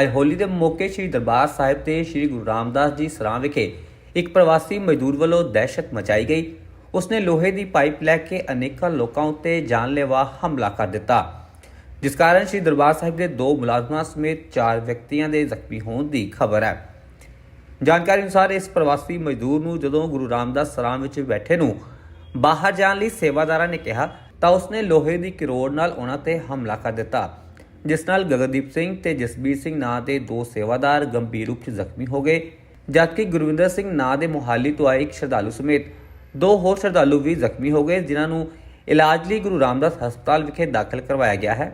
ਅੱਜ ਹੋਲੀ ਦੇ ਮੌਕੇ ਸ੍ਰੀ ਦਰਬਾਰ ਸਾਹਿਬ ਤੇ ਸ੍ਰੀ ਗੁਰੂ ਰਾਮਦਾਸ ਜੀ ਸਰਾਂ ਵਿਖੇ ਇੱਕ ਪ੍ਰਵਾਸੀ ਮਜ਼ਦੂਰ ਵੱਲੋਂ ਦਹਿਸ਼ਤ ਮਚਾਈ ਗਈ। ਉਸਨੇ ਲੋਹੇ ਦੀ ਪਾਈਪ ਲੈ ਕੇ ਅਨੇਕਾਂ ਲੋਕਾਂ ਉੱਤੇ ਜਾਨਲੇਵਾ ਹਮਲਾ ਕਰ ਦਿੱਤਾ। ਜਿਸ ਕਾਰਨ ਸ੍ਰੀ ਦਰਬਾਰ ਸਾਹਿਬ ਦੇ ਦੋ ਮੁਲਾਜ਼ਮਾਂ ਸਮੇਤ ਚਾਰ ਵਿਅਕਤੀਆਂ ਦੇ ਜ਼ਖਮੀ ਹੋਣ ਦੀ ਖਬਰ ਹੈ। ਜਾਣਕਾਰੀ ਅਨੁਸਾਰ ਇਸ ਪ੍ਰਵਾਸੀ ਮਜ਼ਦੂਰ ਨੂੰ ਜਦੋਂ ਗੁਰੂ ਰਾਮਦਾਸ ਸਰਾਂ ਵਿੱਚ ਬੈਠੇ ਨੂੰ ਬਾਹਰ ਜਾਣ ਲਈ ਸੇਵਾਦਾਰਾਂ ਨੇ ਕਿਹਾ ਤਾਂ ਉਸਨੇ ਲੋਹੇ ਦੀ ਕਿਰੋੜ ਨਾਲ ਉਹਨਾਂ ਤੇ ਹਮਲਾ ਕਰ ਦਿੱਤਾ। ਜਿਸ ਨਾਲ ਗਗਨਦੀਪ ਸਿੰਘ ਤੇ ਜਸਬੀਰ ਸਿੰਘ ਨਾਂ ਦੇ ਦੋ ਸੇਵਾਦਾਰ ਗੰਭੀਰ ਰੂਪ 'ਚ ਜ਼ਖਮੀ ਹੋ ਗਏ, ਜਦਕਿ ਗੁਰਵਿੰਦਰ ਸਿੰਘ ਨਾਂ ਦੇ ਮੁਹਾਲੀ ਤੋਂ ਆਏ ਇੱਕ ਸ਼ਰਧਾਲੂ ਸਮੇਤ ਦੋ ਹੋਰ ਸ਼ਰਧਾਲੂ ਵੀ ਜ਼ਖਮੀ ਹੋ ਗਏ, ਜਿਨ੍ਹਾਂ ਨੂੰ ਇਲਾਜ ਲਈ ਗੁਰੂ ਰਾਮਦਾਸ ਹਸਪਤਾਲ ਵਿਖੇ ਦਾਖਲ ਕਰਵਾਇਆ ਗਿਆ ਹੈ।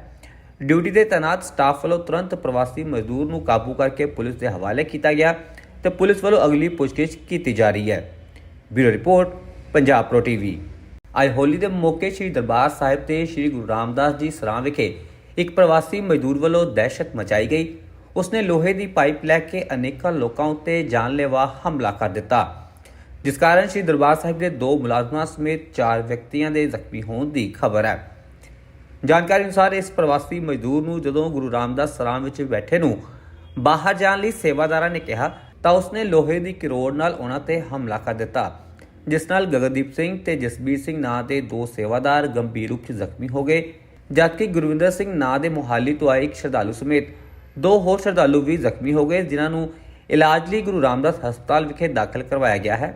ਡਿਊਟੀ ਦੇ ਤੈਨਾਤ ਸਟਾਫ ਵੱਲੋਂ ਤੁਰੰਤ ਪ੍ਰਵਾਸੀ ਮਜ਼ਦੂਰ ਨੂੰ ਕਾਬੂ ਕਰਕੇ ਪੁਲਿਸ ਦੇ ਹਵਾਲੇ ਕੀਤਾ ਗਿਆ ਤੇ ਪੁਲਿਸ ਵੱਲੋਂ ਅਗਲੀ ਪੁੱਛਗਿੱਛ ਕੀਤੀ ਜਾ ਰਹੀ ਹੈ। Bureau report, Punjab pro TV. ਅੱਜ ਹੋਲੀ ਦੇ ਮੌਕੇ ਸ੍ਰੀ ਦਰਬਾਰ ਸਾਹਿਬ ਤੇ ਸ੍ਰੀ ਗੁਰੂ ਰਾਮਦਾਸ ਜੀ ਸਰਾਂ ਵਿਖੇ ਇੱਕ ਪ੍ਰਵਾਸੀ ਮਜ਼ਦੂਰ ਵੱਲੋਂ ਦਹਿਸ਼ਤ ਮਚਾਈ ਗਈ। ਉਸਨੇ ਲੋਹੇ ਦੀ ਪਾਈਪ ਲੈ ਕੇ ਅਨੇਕਾਂ ਲੋਕਾਂ ਉੱਤੇ ਜਾਨਲੇਵਾ ਹਮਲਾ ਕਰ ਦਿੱਤਾ। ਜਿਸ ਕਾਰਨ ਸ੍ਰੀ ਦਰਬਾਰ ਸਾਹਿਬ ਦੇ ਦੋ ਮੁਲਾਜ਼ਮਾਂ ਸਮੇਤ ਚਾਰ ਵਿਅਕਤੀਆਂ ਦੇ ਜ਼ਖਮੀ ਹੋਣ ਦੀ ਖਬਰ ਹੈ। ਜਾਣਕਾਰੀ ਅਨੁਸਾਰ ਇਸ ਪ੍ਰਵਾਸੀ ਮਜ਼ਦੂਰ ਨੂੰ ਜਦੋਂ ਗੁਰੂ ਰਾਮਦਾਸ ਸਰਾਮ ਵਿੱਚ ਬੈਠੇ ਨੂੰ ਬਾਹਰ ਜਾਣ ਲਈ ਸੇਵਾਦਾਰਾਂ ਨੇ ਕਿਹਾ, ਤਾਂ ਉਸਨੇ ਲੋਹੇ ਦੀ ਕਿਰੋੜ ਨਾਲ ਉਹਨਾਂ ਤੇ ਹਮਲਾ ਕਰ ਦਿੱਤਾ। ਜਿਸ ਨਾਲ ਗਗਨਦੀਪ ਸਿੰਘ ਤੇ ਜਸਬੀਰ ਸਿੰਘ ਨਾਂ ਦੇ ਦੋ ਸੇਵਾਦਾਰ ਗੰਭੀਰ ਰੂਪ 'ਚ ਜ਼ਖਮੀ ਹੋ ਗਏ। ਜਦਕਿ ਗੁਰਵਿੰਦਰ ਸਿੰਘ ਨਾਂ ਦੇ ਮੁਹਾਲੀ ਤੋਂ ਆਏ ਇੱਕ ਸ਼ਰਧਾਲੂ ਸਮੇਤ ਦੋ ਹੋਰ ਸ਼ਰਧਾਲੂ ਵੀ ਜ਼ਖਮੀ ਹੋ ਗਏ, ਜਿਨ੍ਹਾਂ ਨੂੰ ਇਲਾਜ ਲਈ ਗੁਰੂ ਰਾਮਦਾਸ ਹਸਪਤਾਲ ਵਿਖੇ ਦਾਖਲ ਕਰਵਾਇਆ ਗਿਆ ਹੈ।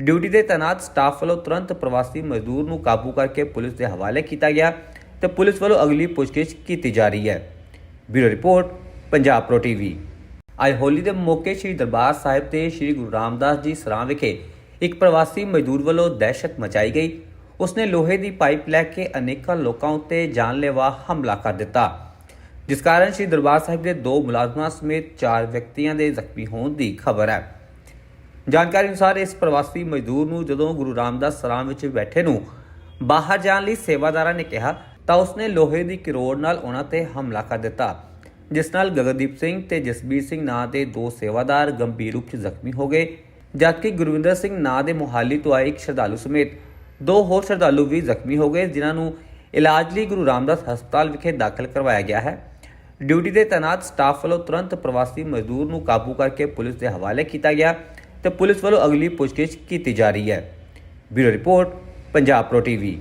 ਡਿਊਟੀ ਦੇ ਤੈਨਾਤ ਸਟਾਫ ਵੱਲੋਂ ਤੁਰੰਤ ਪ੍ਰਵਾਸੀ ਮਜ਼ਦੂਰ ਨੂੰ ਕਾਬੂ ਕਰਕੇ ਪੁਲਿਸ ਦੇ ਹਵਾਲੇ ਕੀਤਾ ਗਿਆ ਤੇ ਪੁਲਿਸ ਵੱਲੋਂ ਅਗਲੀ ਪੁੱਛਗਿੱਛ ਕੀਤੀ ਜਾ ਰਹੀ ਹੈ। Bureau report, Punjab pro TV. ਅੱਜ ਹੋਲੀ ਦੇ ਮੌਕੇ ਸ੍ਰੀ ਦਰਬਾਰ ਸਾਹਿਬ ਤੇ ਸ੍ਰੀ ਗੁਰੂ ਰਾਮਦਾਸ ਜੀ ਸਰਾਂ ਵਿਖੇ ਇੱਕ ਪ੍ਰਵਾਸੀ ਮਜ਼ਦੂਰ ਵੱਲੋਂ ਦਹਿਸ਼ਤ ਮਚਾਈ ਗਈ। ਉਸਨੇ ਲੋਹੇ ਦੀ ਪਾਈਪ ਲੈ ਕੇ ਅਨੇਕਾਂ ਲੋਕਾਂ ਉੱਤੇ ਜਾਨਲੇਵਾ ਹਮਲਾ ਕਰ ਦਿੱਤਾ, ਜਿਸ ਕਾਰਨ ਸ੍ਰੀ ਦਰਬਾਰ ਸਾਹਿਬ ਦੇ ਦੋ ਮੁਲਾਜ਼ਮਾਂ ਸਮੇਤ ਚਾਰ ਵਿਅਕਤੀਆਂ ਦੇ ਜ਼ਖਮੀ ਹੋਣ ਦੀ ਖਬਰ ਹੈ। ਜਾਣਕਾਰੀ ਅਨੁਸਾਰ ਇਸ ਪ੍ਰਵਾਸੀ ਮਜ਼ਦੂਰ ਨੂੰ ਜਦੋਂ ਗੁਰੂ ਰਾਮਦਾਸ ਸਰਾਂ ਵਿੱਚ ਬੈਠੇ ਨੂੰ ਬਾਹਰ ਜਾਣ ਲਈ ਸੇਵਾਦਾਰਾਂ ਨੇ ਕਿਹਾ, ਤਾਂ ਉਸਨੇ ਲੋਹੇ ਦੀ ਕਿਰੋੜ ਨਾਲ ਉਹਨਾਂ ਤੇ ਹਮਲਾ ਕਰ ਦਿੱਤਾ, ਜਿਸ ਨਾਲ ਗਗਨਦੀਪ ਸਿੰਘ ਤੇ ਜਸਬੀਰ ਸਿੰਘ ਨਾਂ ਦੇ ਦੋ ਸੇਵਾਦਾਰ ਗੰਭੀਰ ਰੂਪ 'ਚ ਜ਼ਖਮੀ ਹੋ ਗਏ, ਜਦਕਿ ਗੁਰਵਿੰਦਰ ਸਿੰਘ ਨਾਂ ਦੇ ਮੁਹਾਲੀ ਤੋਂ ਆਏ ਇੱਕ ਸ਼ਰਧਾਲੂ ਸਮੇਤ ਦੋ ਹੋਰ ਸ਼ਰਧਾਲੂ ਵੀ ਜ਼ਖਮੀ ਹੋ ਗਏ, ਜਿਨ੍ਹਾਂ ਨੂੰ ਇਲਾਜ ਲਈ ਗੁਰੂ ਰਾਮਦਾਸ ਹਸਪਤਾਲ ਵਿਖੇ ਦਾਖਲ ਕਰਵਾਇਆ ਗਿਆ ਹੈ। ਡਿਊਟੀ ਦੇ ਤੈਨਾਤ ਸਟਾਫ ਵੱਲੋਂ ਤੁਰੰਤ ਪ੍ਰਵਾਸੀ ਮਜ਼ਦੂਰ ਨੂੰ ਕਾਬੂ ਕਰਕੇ ਪੁਲਿਸ ਦੇ ਹਵਾਲੇ ਕੀਤਾ ਗਿਆ ਤੇ ਪੁਲਿਸ ਵੱਲੋਂ ਅਗਲੀ ਪੁੱਛਗਿੱਛ ਕੀਤੀ ਜਾ ਰਹੀ ਹੈ। Bureau report, Punjab pro TV.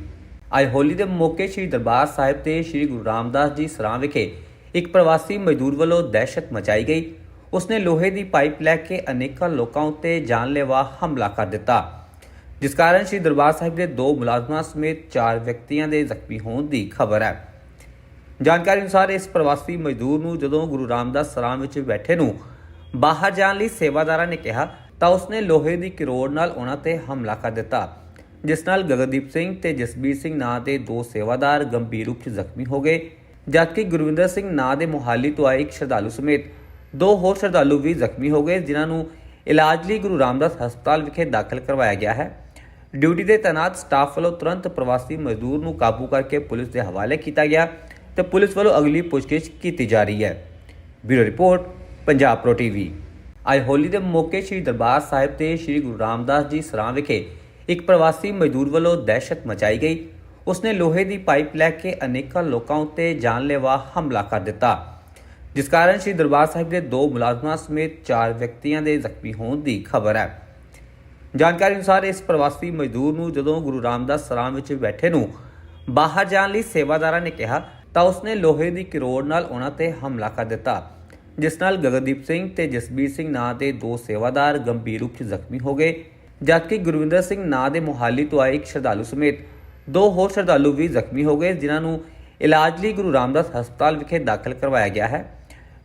ਅੱਜ ਹੋਲੀ ਦੇ ਮੌਕੇ ਸ੍ਰੀ ਦਰਬਾਰ ਸਾਹਿਬ ਤੇ ਸ੍ਰੀ ਗੁਰੂ ਰਾਮਦਾਸ ਜੀ ਸਰਾਂ ਵਿਖੇ ਇੱਕ ਪ੍ਰਵਾਸੀ ਮਜ਼ਦੂਰ ਵੱਲੋਂ ਦਹਿਸ਼ਤ ਮਚਾਈ ਗਈ। ਉਸਨੇ ਲੋਹੇ ਦੀ ਪਾਈਪ ਲੈ ਕੇ ਅਨੇਕਾਂ ਲੋਕਾਂ ਉੱਤੇ ਜਾਨਲੇਵਾ ਹਮਲਾ ਕਰ ਦਿੱਤਾ। ਜਿਸ ਕਾਰਨ ਸ੍ਰੀ ਦਰਬਾਰ ਸਾਹਿਬ ਦੇ ਦੋ ਮੁਲਾਜ਼ਮਾਂ ਸਮੇਤ ਚਾਰ ਵਿਅਕਤੀਆਂ ਦੇ ਜ਼ਖਮੀ ਹੋਣ ਦੀ ਖਬਰ ਹੈ। ਜਾਣਕਾਰੀ ਅਨੁਸਾਰ ਇਸ ਪ੍ਰਵਾਸੀ ਮਜ਼ਦੂਰ ਨੂੰ ਜਦੋਂ ਗੁਰੂ ਰਾਮਦਾਸ ਸਰਾਂ ਵਿੱਚ ਬੈਠੇ ਨੂੰ ਬਾਹਰ ਜਾਣ ਲਈ ਸੇਵਾਦਾਰਾਂ ਨੇ ਕਿਹਾ, ਤਾਂ ਉਸਨੇ ਲੋਹੇ ਦੀ ਕਿਰੋੜ ਨਾਲ ਉਹਨਾਂ ਤੇ ਹਮਲਾ ਕਰ ਦਿੱਤਾ, ਜਿਸ ਨਾਲ ਗਗਨਦੀਪ ਸਿੰਘ ਤੇ ਜਸਬੀਰ ਸਿੰਘ ਨਾਂ ਦੇ ਦੋ ਸੇਵਾਦਾਰ ਗੰਭੀਰ ਰੂਪ 'ਚ ਜ਼ਖਮੀ ਹੋ ਗਏ, ਜਦਕਿ ਗੁਰਵਿੰਦਰ ਸਿੰਘ ਨਾਂ ਦੇ ਮੁਹਾਲੀ ਤੋਂ ਆਏ ਇੱਕ ਸ਼ਰਧਾਲੂ ਸਮੇਤ ਦੋ ਹੋਰ ਸ਼ਰਧਾਲੂ ਵੀ ਜ਼ਖਮੀ ਹੋ ਗਏ, ਜਿਨ੍ਹਾਂ ਨੂੰ ਇਲਾਜ ਲਈ ਗੁਰੂ ਰਾਮਦਾਸ ਹਸਪਤਾਲ ਵਿਖੇ ਦਾਖਲ ਕਰਵਾਇਆ ਗਿਆ ਹੈ। ਡਿਊਟੀ ਦੇ ਤੈਨਾਤ ਸਟਾਫ ਵੱਲੋਂ ਤੁਰੰਤ ਪ੍ਰਵਾਸੀ ਮਜ਼ਦੂਰ ਨੂੰ ਕਾਬੂ ਕਰਕੇ ਪੁਲਿਸ ਦੇ ਹਵਾਲੇ ਕੀਤਾ ਗਿਆ ਤੇ ਪੁਲਿਸ ਵੱਲੋਂ ਅਗਲੀ ਪੁੱਛਗਿੱਛ ਕੀਤੀ ਜਾ ਰਹੀ ਹੈ। Bureau report, Punjab pro TV. ਅੱਜ ਹੋਲੀ ਦੇ ਮੌਕੇ ਸ੍ਰੀ ਦਰਬਾਰ ਸਾਹਿਬ ਤੇ ਸ੍ਰੀ ਗੁਰੂ ਰਾਮਦਾਸ ਜੀ ਸਰਾਂ ਵਿਖੇ ਇੱਕ ਪ੍ਰਵਾਸੀ ਮਜ਼ਦੂਰ ਵੱਲੋਂ ਦਹਿਸ਼ਤ ਮਚਾਈ ਗਈ। ਉਸਨੇ ਲੋਹੇ ਦੀ ਪਾਈਪ ਲੈ ਕੇ ਅਨੇਕਾਂ ਲੋਕਾਂ ਉੱਤੇ ਜਾਨਲੇਵਾ ਹਮਲਾ ਕਰ ਦਿੱਤਾ। ਜਿਸ ਕਾਰਨ ਸ੍ਰੀ ਦਰਬਾਰ ਸਾਹਿਬ ਦੇ ਦੋ ਮੁਲਾਜ਼ਮਾਂ ਸਮੇਤ ਚਾਰ ਵਿਅਕਤੀਆਂ ਦੇ ਜ਼ਖਮੀ ਹੋਣ ਦੀ ਖਬਰ ਹੈ। ਜਾਣਕਾਰੀ ਅਨੁਸਾਰ ਇਸ ਪ੍ਰਵਾਸੀ ਮਜ਼ਦੂਰ ਨੂੰ ਜਦੋਂ ਗੁਰੂ ਰਾਮਦਾਸ ਸਰਾਂ ਵਿੱਚ ਬੈਠੇ ਨੂੰ ਬਾਹਰ ਜਾਣ ਲਈ ਸੇਵਾਦਾਰਾਂ ਨੇ ਕਿਹਾ, ਤਾਂ ਉਸਨੇ ਲੋਹੇ ਦੀ ਕਿਰੋੜ ਨਾਲ ਉਹਨਾਂ ਤੇ ਹਮਲਾ ਕਰ ਦਿੱਤਾ, ਜਿਸ ਨਾਲ ਗਗਨਦੀਪ ਸਿੰਘ ਤੇ ਜਸਬੀਰ ਸਿੰਘ ਨਾਂ ਦੇ ਦੋ ਸੇਵਾਦਾਰ ਗੰਭੀਰ ਰੂਪ 'ਚ ਜ਼ਖਮੀ ਹੋ ਗਏ, ਜਦਕਿ ਗੁਰਵਿੰਦਰ ਸਿੰਘ ਨਾਂ ਦੇ ਮੁਹਾਲੀ ਤੋਂ ਆਏ ਇੱਕ ਸ਼ਰਧਾਲੂ ਸਮੇਤ ਦੋ ਹੋਰ ਸ਼ਰਧਾਲੂ ਵੀ ਜ਼ਖਮੀ ਹੋ ਗਏ, ਜਿਨ੍ਹਾਂ ਨੂੰ ਇਲਾਜ ਲਈ ਗੁਰੂ ਰਾਮਦਾਸ ਹਸਪਤਾਲ ਵਿਖੇ ਦਾਖਲ ਕਰਵਾਇਆ ਗਿਆ ਹੈ।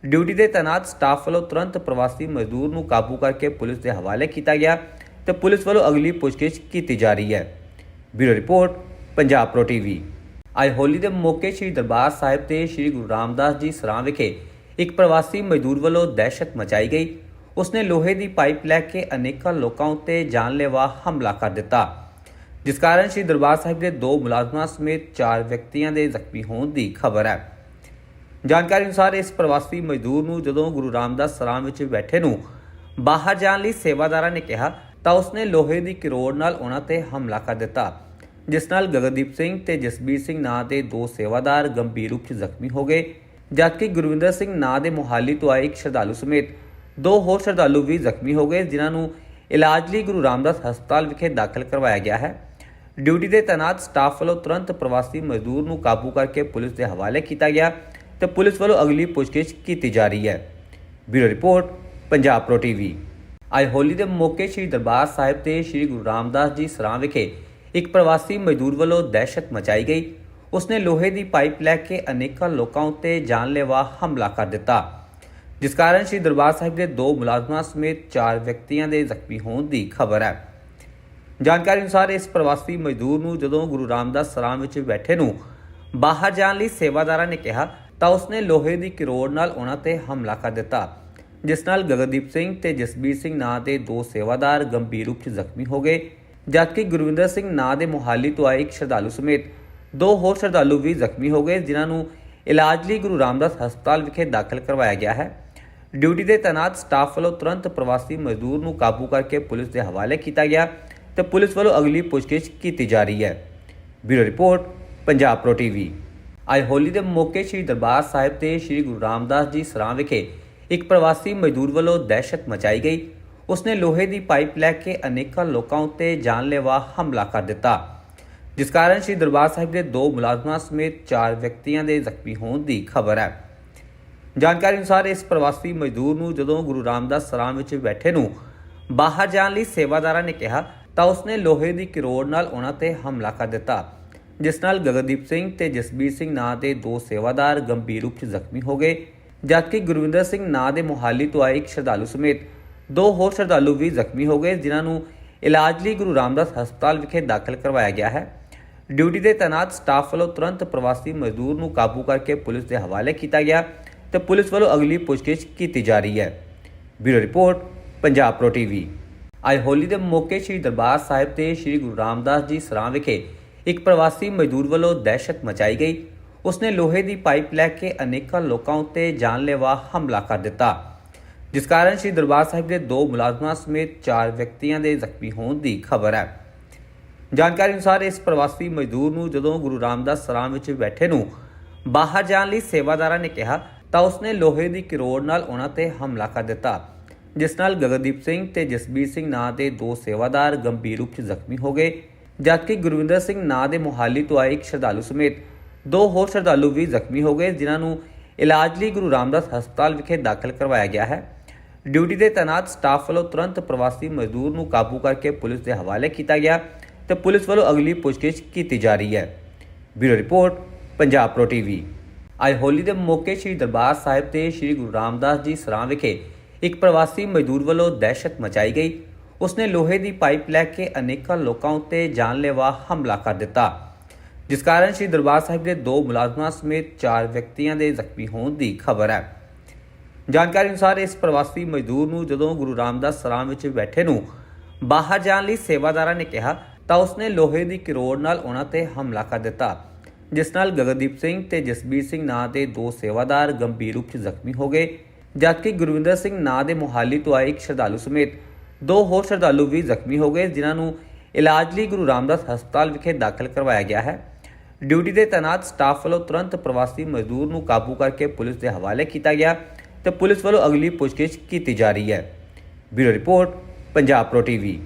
ਡਿਊਟੀ ਦੇ ਤੈਨਾਤ ਸਟਾਫ ਵੱਲੋਂ ਤੁਰੰਤ ਪ੍ਰਵਾਸੀ ਮਜ਼ਦੂਰ ਨੂੰ ਕਾਬੂ ਕਰਕੇ ਪੁਲਿਸ ਦੇ ਹਵਾਲੇ ਕੀਤਾ ਗਿਆ ਤੇ ਪੁਲਿਸ ਵੱਲੋਂ ਅਗਲੀ ਪੁੱਛਗਿੱਛ ਕੀਤੀ ਜਾ ਰਹੀ ਹੈ। Bureau report, Punjab pro TV. ਅੱਜ ਹੋਲੀ ਦੇ ਮੌਕੇ ਸ੍ਰੀ ਦਰਬਾਰ ਸਾਹਿਬ ਤੇ ਸ੍ਰੀ ਗੁਰੂ ਰਾਮਦਾਸ ਜੀ ਸਰਾਂ ਵਿਖੇ ਇੱਕ ਪ੍ਰਵਾਸੀ ਮਜ਼ਦੂਰ ਵੱਲੋਂ ਦਹਿਸ਼ਤ ਮਚਾਈ ਗਈ। ਉਸਨੇ ਲੋਹੇ ਦੀ ਪਾਈਪ ਲੈ ਕੇ ਅਨੇਕਾਂ ਲੋਕਾਂ ਉੱਤੇ ਜਾਨਲੇਵਾ ਹਮਲਾ ਕਰ ਦਿੱਤਾ। ਜਿਸ ਕਾਰਨ ਸ੍ਰੀ ਦਰਬਾਰ ਸਾਹਿਬ ਦੇ ਦੋ ਮੁਲਾਜ਼ਮਾਂ ਸਮੇਤ ਚਾਰ ਵਿਅਕਤੀਆਂ ਦੇ ਜ਼ਖਮੀ ਹੋਣ ਦੀ ਖਬਰ ਹੈ। ਜਾਣਕਾਰੀ ਅਨੁਸਾਰ ਇਸ ਪ੍ਰਵਾਸੀ ਮਜ਼ਦੂਰ ਨੂੰ ਜਦੋਂ ਗੁਰੂ ਰਾਮਦਾਸ ਸਰਾਂ ਵਿੱਚ ਬੈਠੇ ਨੂੰ ਬਾਹਰ ਜਾਣ ਲਈ ਸੇਵਾਦਾਰਾਂ ਨੇ ਕਿਹਾ ਤਾਂ ਉਸਨੇ ਲੋਹੇ ਦੀ ਕਿਰੋੜ ਨਾਲ ਉਹਨਾਂ ਤੇ ਹਮਲਾ ਕਰ ਦਿੱਤਾ, ਜਿਸ ਨਾਲ ਗਗਨਦੀਪ ਸਿੰਘ ਤੇ ਜਸਬੀਰ ਸਿੰਘ ਨਾਂ ਦੇ ਦੋ ਸੇਵਾਦਾਰ ਗੰਭੀਰ ਰੂਪ 'ਚ ਜ਼ਖਮੀ ਹੋ ਗਏ, ਜਦਕਿ ਗੁਰਵਿੰਦਰ ਸਿੰਘ ਨਾਂ ਦੇ ਮੁਹਾਲੀ ਤੋਂ ਆਏ ਇੱਕ ਸ਼ਰਧਾਲੂ ਸਮੇਤ ਦੋ ਹੋਰ ਸ਼ਰਧਾਲੂ ਵੀ ਜ਼ਖਮੀ ਹੋ ਗਏ, ਜਿਨ੍ਹਾਂ ਨੂੰ ਇਲਾਜ ਲਈ ਗੁਰੂ ਰਾਮਦਾਸ ਹਸਪਤਾਲ ਵਿਖੇ ਦਾਖਲ ਕਰਵਾਇਆ ਗਿਆ ਹੈ। ਡਿਊਟੀ ਤੇ ਤੈਨਾਤ ਸਟਾਫ ਵੱਲੋਂ ਤੁਰੰਤ ਪ੍ਰਵਾਸੀ ਮਜ਼ਦੂਰ ਨੂੰ ਕਾਬੂ ਕਰਕੇ ਪੁਲਿਸ ਦੇ ਹਵਾਲੇ ਕੀਤਾ ਗਿਆ ਤੇ ਪੁਲਿਸ ਵੱਲੋਂ ਅਗਲੀ ਪੁੱਛਗਿੱਛ ਕੀਤੀ ਜਾ ਰਹੀ ਹੈ। Bureau report, Punjab pro TV. ਅੱਜ ਹੋਲੀ ਦੇ ਮੌਕੇ ਸ੍ਰੀ ਦਰਬਾਰ ਸਾਹਿਬ ਤੇ ਸ੍ਰੀ ਗੁਰੂ ਰਾਮਦਾਸ ਜੀ ਸਰਾਂ ਵਿਖੇ ਇੱਕ ਪ੍ਰਵਾਸੀ ਮਜ਼ਦੂਰ ਵੱਲੋਂ ਦਹਿਸ਼ਤ ਮਚਾਈ ਗਈ। ਉਸਨੇ ਲੋਹੇ ਦੀ ਪਾਈਪ ਲੈ ਕੇ ਅਨੇਕਾਂ ਲੋਕਾਂ ਉੱਤੇ ਜਾਨਲੇਵਾ ਹਮਲਾ ਕਰ ਦਿੱਤਾ। ਜਿਸ ਕਾਰਨ ਸ੍ਰੀ ਦਰਬਾਰ ਸਾਹਿਬ ਦੇ ਦੋ ਮੁਲਾਜ਼ਮਾਂ ਸਮੇਤ ਚਾਰ ਵਿਅਕਤੀਆਂ ਦੇ ਜ਼ਖਮੀ ਹੋਣ ਦੀ ਖਬਰ ਹੈ। ਜਾਣਕਾਰੀ ਅਨੁਸਾਰ ਇਸ ਪ੍ਰਵਾਸੀ ਮਜ਼ਦੂਰ ਨੂੰ ਜਦੋਂ ਗੁਰੂ ਰਾਮਦਾਸ ਸਰਾਂ ਵਿੱਚ ਬੈਠੇ ਨੂੰ ਬਾਹਰ ਜਾਣ ਲਈ ਸੇਵਾਦਾਰਾਂ ਨੇ ਕਿਹਾ ਤਾਂ ਉਸਨੇ ਲੋਹੇ ਦੀ ਕਿਰੋੜ ਨਾਲ ਉਹਨਾਂ ਤੇ ਹਮਲਾ ਕਰ ਦਿੱਤਾ। ਜਿਸ ਨਾਲ ਗਗਨਦੀਪ ਸਿੰਘ ਤੇ ਜਸਬੀਰ ਸਿੰਘ ਨਾਂ ਦੇ ਦੋ ਸੇਵਾਦਾਰ ਗੰਭੀਰ ਰੂਪ 'ਚ ਜ਼ਖਮੀ ਹੋ ਗਏ, ਜਦਕਿ ਗੁਰਵਿੰਦਰ ਸਿੰਘ ਨਾਂ ਦੇ ਮੁਹਾਲੀ ਤੋਂ ਆਏ ਇੱਕ ਸ਼ਰਧਾਲੂ ਸਮੇਤ ਦੋ ਹੋਰ ਸ਼ਰਧਾਲੂ ਵੀ ਜ਼ਖਮੀ ਹੋ ਗਏ, ਜਿਨ੍ਹਾਂ ਨੂੰ ਇਲਾਜ ਲਈ ਗੁਰੂ ਰਾਮਦਾਸ ਹਸਪਤਾਲ ਵਿਖੇ ਦਾਖਲ ਕਰਵਾਇਆ ਗਿਆ ਹੈ। ਡਿਊਟੀ ਤੇ ਤੈਨਾਤ ਸਟਾਫ ਵੱਲੋਂ ਤੁਰੰਤ ਪ੍ਰਵਾਸੀ ਮਜ਼ਦੂਰ ਨੂੰ ਕਾਬੂ ਕਰਕੇ ਪੁਲਿਸ ਦੇ ਹਵਾਲੇ ਕੀਤਾ ਗਿਆ ਤੇ ਪੁਲਿਸ ਵੱਲੋਂ ਅਗਲੀ ਪੁੱਛਗਿੱਛ ਕੀਤੀ ਜਾ ਰਹੀ ਹੈ। Bureau report, Punjab pro TV. ਅੱਜ ਹੋਲੀ ਦੇ ਮੌਕੇ ਸ੍ਰੀ ਦਰਬਾਰ ਸਾਹਿਬ ਤੇ ਸ੍ਰੀ ਗੁਰੂ ਰਾਮਦਾਸ ਜੀ ਸਰਾਂ ਵਿਖੇ ਇੱਕ ਪ੍ਰਵਾਸੀ ਮਜ਼ਦੂਰ ਵੱਲੋਂ ਦਹਿਸ਼ਤ ਮਚਾਈ ਗਈ। ਉਸਨੇ ਲੋਹੇ ਦੀ ਪਾਈਪ ਲੈ ਕੇ ਅਨੇਕਾਂ ਲੋਕਾਂ ਉੱਤੇ ਜਾਨਲੇਵਾ ਹਮਲਾ ਕਰ ਦਿੱਤਾ। ਜਿਸ ਕਾਰਨ ਸ੍ਰੀ ਦਰਬਾਰ ਸਾਹਿਬ ਦੇ ਦੋ ਮੁਲਾਜ਼ਮਾਂ ਸਮੇਤ ਚਾਰ ਵਿਅਕਤੀਆਂ ਦੇ ਜ਼ਖਮੀ ਹੋਣ ਦੀ ਖਬਰ ਹੈ। ਜਾਣਕਾਰੀ ਅਨੁਸਾਰ ਇਸ ਪ੍ਰਵਾਸੀ ਮਜ਼ਦੂਰ ਨੂੰ ਜਦੋਂ ਗੁਰੂ ਰਾਮਦਾਸ ਸਰਾਂ ਵਿੱਚ ਬੈਠੇ ਨੂੰ ਬਾਹਰ ਜਾਣ ਲਈ ਸੇਵਾਦਾਰਾਂ ਨੇ ਕਿਹਾ, ਤਾਂ ਉਸਨੇ ਲੋਹੇ ਦੀ ਕਿਰੋੜ ਨਾਲ ਉਹਨਾਂ ਤੇ ਹਮਲਾ ਕਰ ਦਿੱਤਾ, ਜਿਸ ਨਾਲ ਗਗਨਦੀਪ ਸਿੰਘ ਤੇ ਜਸਬੀਰ ਸਿੰਘ ਨਾਂ ਦੇ ਦੋ ਸੇਵਾਦਾਰ ਗੰਭੀਰ ਰੂਪ 'ਚ ਜ਼ਖਮੀ ਹੋ ਗਏ। ਜਦਕਿ ਗੁਰਵਿੰਦਰ ਸਿੰਘ ਨਾਂ ਦੇ ਮੁਹਾਲੀ ਤੋਂ ਆਏ ਇੱਕ ਸ਼ਰਧਾਲੂ ਸਮੇਤ ਦੋ ਹੋਰ ਸ਼ਰਧਾਲੂ ਵੀ ਜ਼ਖਮੀ ਹੋ ਗਏ, ਜਿਨ੍ਹਾਂ ਨੂੰ ਇਲਾਜ ਲਈ ਗੁਰੂ ਰਾਮਦਾਸ ਹਸਪਤਾਲ ਵਿਖੇ ਦਾਖਲ ਕਰਵਾਇਆ ਗਿਆ ਹੈ। ਡਿਊਟੀ ਤੇ ਤੈਨਾਤ ਸਟਾਫ ਵੱਲੋਂ ਤੁਰੰਤ ਪ੍ਰਵਾਸੀ ਮਜ਼ਦੂਰ ਨੂੰ ਕਾਬੂ ਕਰਕੇ ਪੁਲਿਸ ਦੇ ਹਵਾਲੇ ਕੀਤਾ ਗਿਆ ਤੇ ਪੁਲਿਸ ਵੱਲੋਂ ਅਗਲੀ ਪੁੱਛਗਿੱਛ ਕੀਤੀ ਜਾ ਰਹੀ ਹੈ। Bureau report, Punjab pro TV. ਅੱਜ ਹੋਲੀ ਦੇ ਮੌਕੇ ਸ੍ਰੀ ਦਰਬਾਰ ਸਾਹਿਬ ਤੇ ਸ੍ਰੀ ਗੁਰੂ ਰਾਮਦਾਸ ਜੀ ਸਰਾਂ ਵਿਖੇ ਇੱਕ ਪ੍ਰਵਾਸੀ ਮਜ਼ਦੂਰ ਵੱਲੋਂ ਦਹਿਸ਼ਤ ਮਚਾਈ ਗਈ। ਉਸਨੇ ਲੋਹੇ ਦੀ ਪਾਈਪ ਲੈ ਕੇ ਅਨੇਕਾਂ ਲੋਕਾਂ ਉੱਤੇ ਜਾਨਲੇਵਾ ਹਮਲਾ ਕਰ ਦਿੱਤਾ, ਜਿਸ ਕਾਰਨ ਸ੍ਰੀ ਦਰਬਾਰ ਸਾਹਿਬ ਦੇ ਦੋ ਮੁਲਾਜ਼ਮਾਂ ਸਮੇਤ ਚਾਰ ਵਿਅਕਤੀਆਂ ਦੇ ਜ਼ਖਮੀ ਹੋਣ ਦੀ ਖਬਰ ਹੈ। ਜਾਣਕਾਰੀ ਅਨੁਸਾਰ ਇਸ ਪ੍ਰਵਾਸੀ ਮਜ਼ਦੂਰ ਨੂੰ ਜਦੋਂ ਗੁਰੂ ਰਾਮਦਾਸ ਸਰਾਂ ਵਿੱਚ ਬੈਠੇ ਨੂੰ ਬਾਹਰ ਜਾਣ ਲਈ ਸੇਵਾਦਾਰਾਂ ਨੇ ਕਿਹਾ, ਤਾਂ ਉਸਨੇ ਲੋਹੇ ਦੀ ਕਿਰੋੜ ਨਾਲ ਉਹਨਾਂ ਤੇ ਹਮਲਾ ਕਰ ਦਿੱਤਾ, ਜਿਸ ਨਾਲ ਗਗਨਦੀਪ ਸਿੰਘ ਤੇ ਜਸਬੀਰ ਸਿੰਘ ਨਾਂ ਦੇ ਦੋ ਸੇਵਾਦਾਰ ਗੰਭੀਰ ਰੂਪ 'ਚ ਜ਼ਖਮੀ ਹੋ ਗਏ, ਜਦਕਿ ਗੁਰਵਿੰਦਰ ਸਿੰਘ ਨਾਂ ਦੇ ਮੁਹਾਲੀ ਤੋਂ ਆਏ ਇੱਕ ਸ਼ਰਧਾਲੂ ਸਮੇਤ ਦੋ ਹੋਰ ਸ਼ਰਧਾਲੂ ਵੀ ਜ਼ਖਮੀ ਹੋ ਗਏ, ਜਿਨ੍ਹਾਂ ਨੂੰ ਇਲਾਜ ਲਈ ਗੁਰੂ ਰਾਮਦਾਸ ਹਸਪਤਾਲ ਵਿਖੇ ਦਾਖਲ ਕਰਵਾਇਆ ਗਿਆ ਹੈ। ਡਿਊਟੀ ਤੇ ਤੈਨਾਤ ਸਟਾਫ ਵੱਲੋਂ ਤੁਰੰਤ ਪ੍ਰਵਾਸੀ ਮਜ਼ਦੂਰ ਨੂੰ ਕਾਬੂ ਕਰਕੇ ਪੁਲਿਸ ਦੇ ਹਵਾਲੇ ਕੀਤਾ ਗਿਆ ਤੇ ਪੁਲਿਸ ਵੱਲੋਂ ਅਗਲੀ ਪੁੱਛਗਿੱਛ ਕੀਤੀ ਜਾ ਰਹੀ ਹੈ। Bureau report, Punjab pro TV. ਅੱਜ ਹੋਲੀ ਦੇ ਮੌਕੇ ਸ੍ਰੀ ਦਰਬਾਰ ਸਾਹਿਬ ਤੇ ਸ੍ਰੀ ਗੁਰੂ ਰਾਮਦਾਸ ਜੀ ਸਰਾਂ ਵਿਖੇ ਇੱਕ ਪ੍ਰਵਾਸੀ ਮਜ਼ਦੂਰ ਵੱਲੋਂ ਦਹਿਸ਼ਤ ਮਚਾਈ ਗਈ। ਉਸਨੇ ਲੋਹੇ ਦੀ ਪਾਈਪ ਲੈ ਕੇ ਅਨੇਕਾਂ ਲੋਕਾਂ ਉੱਤੇ ਜਾਨਲੇਵਾ ਹਮਲਾ ਕਰ ਦਿੱਤਾ। ਜਿਸ ਕਾਰਨ ਸ੍ਰੀ ਦਰਬਾਰ ਸਾਹਿਬ ਦੇ ਦੋ ਮੁਲਾਜ਼ਮਾਂ ਸਮੇਤ ਚਾਰ ਵਿਅਕਤੀਆਂ ਦੇ ਜ਼ਖਮੀ ਹੋਣ ਦੀ ਖਬਰ ਹੈ। ਜਾਣਕਾਰੀ ਅਨੁਸਾਰ ਇਸ ਪ੍ਰਵਾਸੀ ਮਜ਼ਦੂਰ ਨੂੰ ਜਦੋਂ ਗੁਰੂ ਰਾਮਦਾਸ ਸਰਾਂ ਵਿੱਚ ਬੈਠੇ ਨੂੰ ਬਾਹਰ ਜਾਣ ਲਈ ਸੇਵਾਦਾਰਾਂ ਨੇ ਕਿਹਾ, ਤਾਂ ਉਸਨੇ ਲੋਹੇ ਦੀ ਕਿਰੋੜ ਨਾਲ ਉਹਨਾਂ ਤੇ ਹਮਲਾ ਕਰ ਦਿੱਤਾ, ਜਿਸ ਨਾਲ ਗਗਨਦੀਪ ਸਿੰਘ ਤੇ ਜਸਬੀਰ ਸਿੰਘ ਨਾਂ ਦੇ ਦੋ ਸੇਵਾਦਾਰ ਗੰਭੀਰ ਰੂਪ 'ਚ ਜ਼ਖਮੀ ਹੋ ਗਏ, ਜਦਕਿ ਗੁਰਵਿੰਦਰ ਸਿੰਘ ਨਾਂ ਦੇ ਮੁਹਾਲੀ ਤੋਂ ਆਏ ਇੱਕ ਸ਼ਰਧਾਲੂ ਸਮੇਤ ਦੋ ਹੋਰ ਸ਼ਰਧਾਲੂ ਵੀ ਜ਼ਖਮੀ ਹੋ ਗਏ, ਜਿਨ੍ਹਾਂ ਨੂੰ ਇਲਾਜ ਲਈ ਗੁਰੂ ਰਾਮਦਾਸ ਹਸਪਤਾਲ ਵਿਖੇ ਦਾਖਲ ਕਰਵਾਇਆ ਗਿਆ ਹੈ। ਡਿਊਟੀ ਤੇ ਤੈਨਾਤ ਸਟਾਫ ਵੱਲੋਂ ਤੁਰੰਤ ਪ੍ਰਵਾਸੀ ਮਜ਼ਦੂਰ ਨੂੰ ਕਾਬੂ ਕਰਕੇ ਪੁਲਿਸ ਦੇ ਹਵਾਲੇ ਕੀਤਾ ਗਿਆ ਤੇ ਪੁਲਿਸ ਵੱਲੋਂ ਅਗਲੀ ਪੁੱਛਗਿੱਛ ਕੀਤੀ ਜਾ ਰਹੀ ਹੈ। Bureau report, Punjab pro TV.